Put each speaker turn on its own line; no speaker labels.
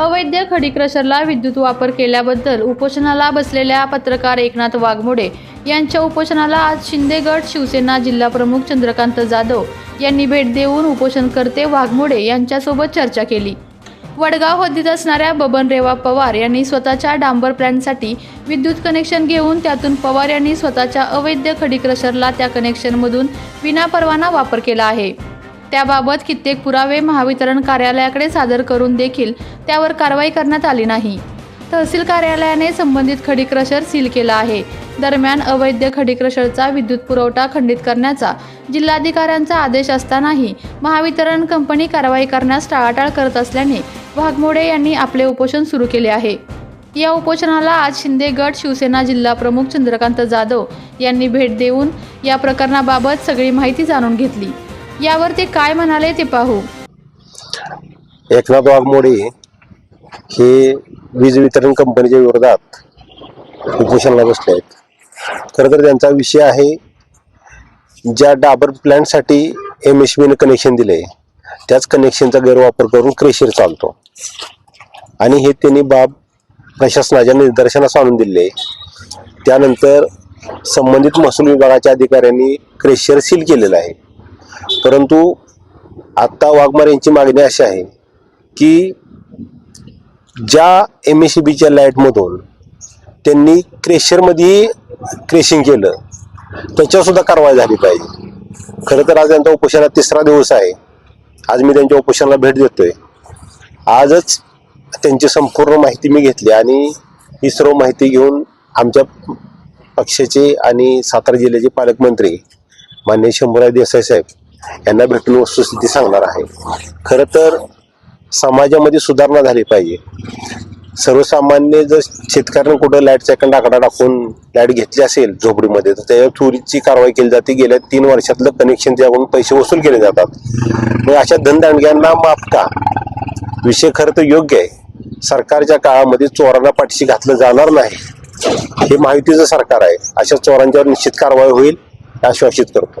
अवैध खडी क्रशरला विद्युत वापर केल्याबद्दल उपोषणाला बसलेल्या पत्रकार एकनाथ वाघमोडे यांच्या उपोषणाला आज शिंदेगड शिवसेना जिल्हाप्रमुख चंद्रकांत जाधव यांनी भेट देऊन उपोषणकर्ते वाघमोडे यांच्यासोबत चर्चा केली. वडगाव हद्दीत असणाऱ्या बबनरेवा पवार यांनी स्वतःच्या डांबर प्लॅनसाठी विद्युत कनेक्शन घेऊन त्यातून पवार यांनी स्वतःच्या अवैध खडी क्रशरला त्या कनेक्शनमधून विनापरवाना वापर केला आहे. त्याबाबत कित्येक पुरावे महावितरण कार्यालयाकडे सादर करून देखील त्यावर कारवाई करण्यात आली नाही. तहसील कार्यालयाने संबंधित खडी क्रशर सील केला आहे. दरम्यान अवैध खडी क्रशरचा विद्युत पुरवठा खंडित करण्याचा जिल्हाधिकाऱ्यांचा आदेश असतानाही महावितरण कंपनी कारवाई करण्यास टाळाटाळ करत असल्याने वाघमोडे यांनी आपले उपोषण सुरू केले आहे. या उपोषणाला आज शिंदे गट शिवसेना जिल्हा प्रमुख चंद्रकांत जाधव यांनी भेट देऊन या प्रकरणाबाबत सगळी माहिती जाणून घेतली. यावर ते काय म्हणाले ते पाहू.
एकनाथ वाघमोडे हे वीज वितरण कंपनीच्या विरोधात उपोषणाला बसले आहेत. खरं तर त्यांचा विषय आहे ज्या डाबर प्लॅन्टसाठी एम एस बीने कनेक्शन दिले त्याच कनेक्शनचा गैरवापर करून क्रेशर चालतो. आणि हे त्यांनी बाब प्रशासनाच्या निदर्शनास आणून दिले. त्यानंतर संबंधित महसूल विभागाच्या अधिकाऱ्यांनी क्रेशर सील केलेलं आहे. परंतु आत्ता वाघमार यांची मागणी अशी आहे की ज्या एम एस सी बीच्या लाईटमधून त्यांनी क्रेशरमध्ये क्रेशिंग केलं त्याच्यावरसुद्धा कारवाई झाली पाहिजे. खरं तर आज त्यांचा उपोषणाला तिसरा दिवस आहे. आज मी त्यांच्या उपोषणाला भेट देतोय. आजच त्यांची संपूर्ण माहिती मी घेतली आणि ही सर्व माहिती घेऊन आमच्या पक्षाचे आणि सातारा जिल्ह्याचे पालकमंत्री माननीय शंभूराज देसाई साहेब यांना भेटून वस्तुस्थिती सांगणार आहे. खरं तर समाजामध्ये सुधारणा झाली पाहिजे. सर्वसामान्य जर शेतकऱ्यानं कुठं लाइट सेकंड आकडा टाकून लाइट घेतली असेल झोपडीमध्ये तर त्याच्यावर चोरीची कारवाई केली जाते. गेल्या तीन वर्षातलं कनेक्शन त्याकडून पैसे वसूल केले जातात. मग अशा धनदांडग्यांना माफ का? विषय खरं तर योग्य आहे. सरकारच्या काळामध्ये चोरांना पाठीशी घातलं जाणार नाही. हे माहितीचं सरकार आहे. अशा चोरांच्यावर निश्चित कारवाई होईल आश्वासित करतो.